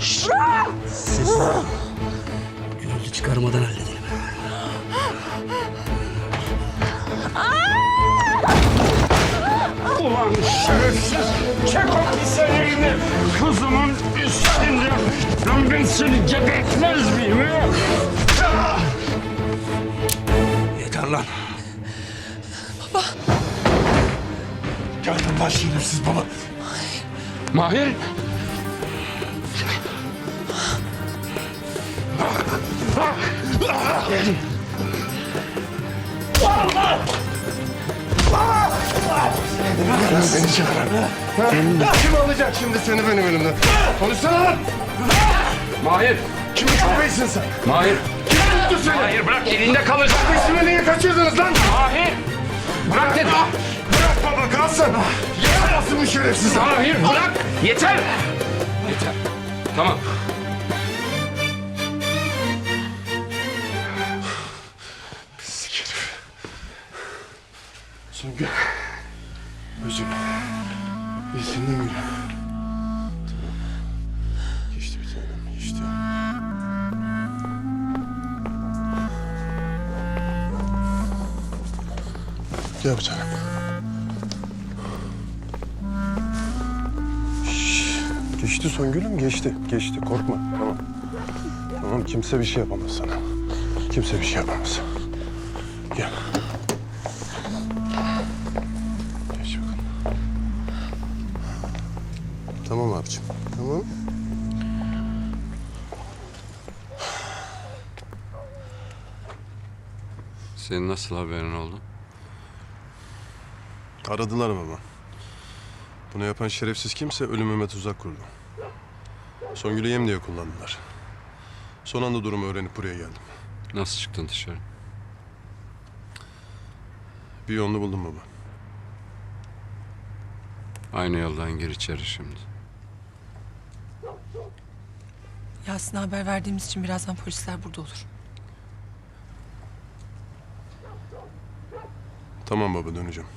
Sessiz ol. Gürültü çıkarmadan halledelim. Ulan şerefsiz! Çek o pis elini kızımın üstünden! Lan ben seni gebertmez miyim? Yeter lan. Geldin lan şerefsiz baba. Mahir! Beni çağıran. Kim alacak şimdi seni benim elimden? Konuşsana lan! Mahir! Kimin köpeğisin sen? Mahir! Kim tuttu seni? Mahir bırak elinde kalacak. İsmini niye kaçırdınız lan? Mahir! Bırak dedim. Bırak baba kalsın. Yarasın bu şerefsiz. Mahir bırak! Yeter! Yeter. Tamam. Songül. Özür dilerim. İyisin değil mi? Tamam. Geçti bir tanem. Geçti. Gel bir tanem. Geçti Songül'üm geçti. Geçti korkma tamam. Tamam kimse bir şey yapamaz sana. Kimse bir şey yapamaz. Gel. Abicim. Tamam. Senin nasıl haberin oldu? Aradılar baba. Bunu yapan şerefsiz kimse ölümüme tuzak kurdu. Songül'ü yem diye kullandılar. Son anda durumu öğrenip buraya geldim. Nasıl çıktın dışarı? Bir yolunu buldum baba. Aynı yoldan gir içeri şimdi. Yasin'e haber verdiğimiz için birazdan polisler burada olur. Tamam baba döneceğim.